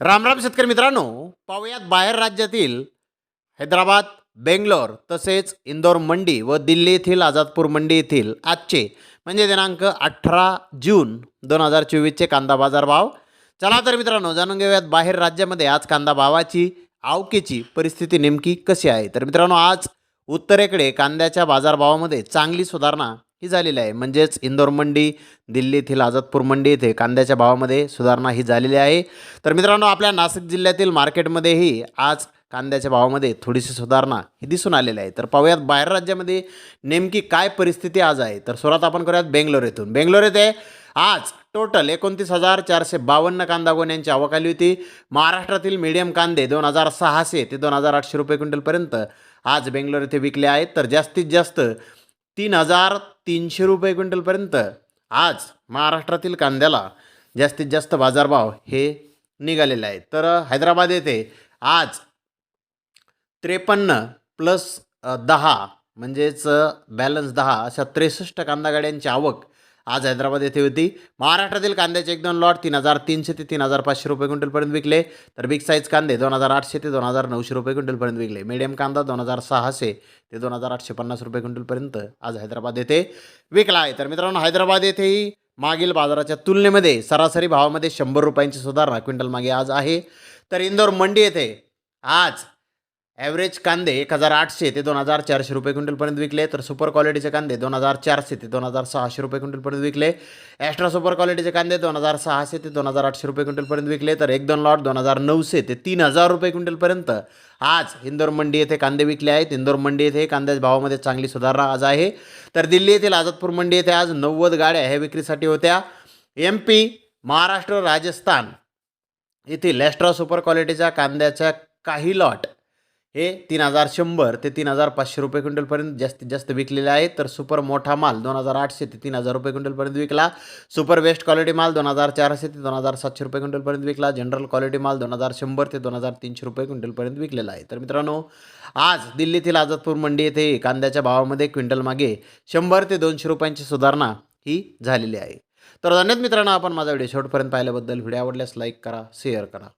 रामराम शेतकरी मित्रांनो पाहुयात बाहेर राज्यातील हैदराबाद बेंगलोर तसेच इंदोर मंडी व दिल्ली येथील आझादपूर मंडी येथील आजचे म्हणजे दिनांक अठरा जून दोन हजार चोवीसचे कांदा बाजार भाव. चला तर मित्रांनो जाणून घेऊयात बाहेर राज्यामध्ये आज कांदा भावाची आवकेची परिस्थिती नेमकी कशी आहे? तर मित्रांनो आज उत्तरेकडे कांद्याच्या बाजारभावामध्ये चांगली सुधारणा ही झालेली आहे. म्हणजेच इंदोर मंडी दिल्ली येथील आझादपूर मंडी येथे कांद्याच्या भावामध्ये सुधारणा ही झालेली आहे. तर मित्रांनो आपल्या नाशिक जिल्ह्यातील मार्केटमध्येही आज कांद्याच्या भावामध्ये थोडीशी सुधारणा ही दिसून आलेली आहे. तर पाहूयात बाहेर राज्यामध्ये नेमकी काय परिस्थिती आज आहे. तर सुरुवात आपण करूयात बेंगलोर येथून. बेंगलोर येथे आज टोटल एकोणतीस हजार चारशे बावन्न कांदा गोण्यांची आवक आली होती. महाराष्ट्रातील मीडियम कांदे दोन हजार सहाशे ते दोन हजार आठशे रुपये क्विंटलपर्यंत आज बेंगलोर येथे विकले आहेत. तर जास्तीत जास्त तीन हजार तीनशे रुपये क्विंटलपर्यंत. आज महाराष्ट्रातील कांद्याला जास्तीत जास्त बाजारभाव हे निघालेले आहेत. तर हैदराबाद येथे आज त्रेपन्न प्लस दहा म्हणजेच बॅलन्स दहा अशा त्रेसष्ट कांदा गाड्यांची आवक आज हैदराबाद येथे होती. महाराष्ट्रातील कांद्याचे एक दोन लॉट तीन हजार तीनशे ते तीन हजार पाचशे रुपये क्विंटलपर्यंत विकले. तर बिग साईज कांदे दोन हजार आठशे ते दोन हजार नऊशे रुपये क्विंटलपर्यंत विकले. मीडियम कांदा दोन हजार सहाशे ते दोन हजार आठशे पन्नास रुपये क्विंटलपर्यंत आज हैदराबाद येथे विकला आहे. तर मित्रांनो हैदराबाद येथेही मागील बाजाराच्या तुलनेमध्ये सरासरी भावामध्ये शंभर रुपयांची सुधारणा क्विंटल मागे आज आहे. तर इंदोर मंडी येथे आज ॲव्हरेज कांदे एक हजार आठशे ते दोन हजार चारशे रुपये क्विंटलपर्यंत विकले. तर सुपर क्वालिटीचे कांदे दोन हजार चारशे ते दोन हजार सहाशे रुपये क्विंटलपर्यंत विकले. ॲस्ट्रा सुपर क्वालिटीचे कांदे दोन हजार सहाशे ते दोन हजार आठशे रुपये क्विंटलपर्यंत विकले. तर एक दोन लॉट दोन हजार नऊशे ते तीन हजार रुपये क्विंटलपर्यंत आज इंदोर मंडी येथे कांदे विकले आहेत. इंदोर मंडी येथे कांद्याच्या भावामध्ये चांगली सुधारणा आज आहे. तर दिल्ली येथील आझादपूर मंडी येथे आज नव्वद गाड्या ह्या विक्रीसाठी होत्या. एम पी महाराष्ट्र राजस्थान येथील ॲस्ट्रा सुपर क्वालिटीच्या कांद्याच्या काही लॉट हे तीन हजार शंभर ते तीन हजार पाचशे रुपये क्विंटलपर्यंत जास्तीत जास्त विकलेले आहेत. तर सुपर मोठा माल दोन हजार आठशे ते तीन हजार रुपये क्विंटलपर्यंत विकला. सुपर बेस्ट क्वालिटी माल दोन हजार चारशे ते दोन हजार सातशे रुपये क्विंटलपर्यंत विकला. जनरल क्वालिटी माल दोन हजार शंभर ते दोन हजार तीनशे रुपये क्विंटलपर्यंत विकलेला आहे. तर मित्रांनो आज दिल्लीतील आझादपूर मंडी येथे कांद्याच्या भावामध्ये क्विंटल मागे शंभर ते दोनशे रुपयांची सुधारणा ही झालेली आहे. तर धन्यवाद मित्रांनो आपण माझा व्हिडिओ शेवटपर्यंत पाहिल्याबद्दल. व्हिडिओ आवडल्यास लाईक करा शेअर करा.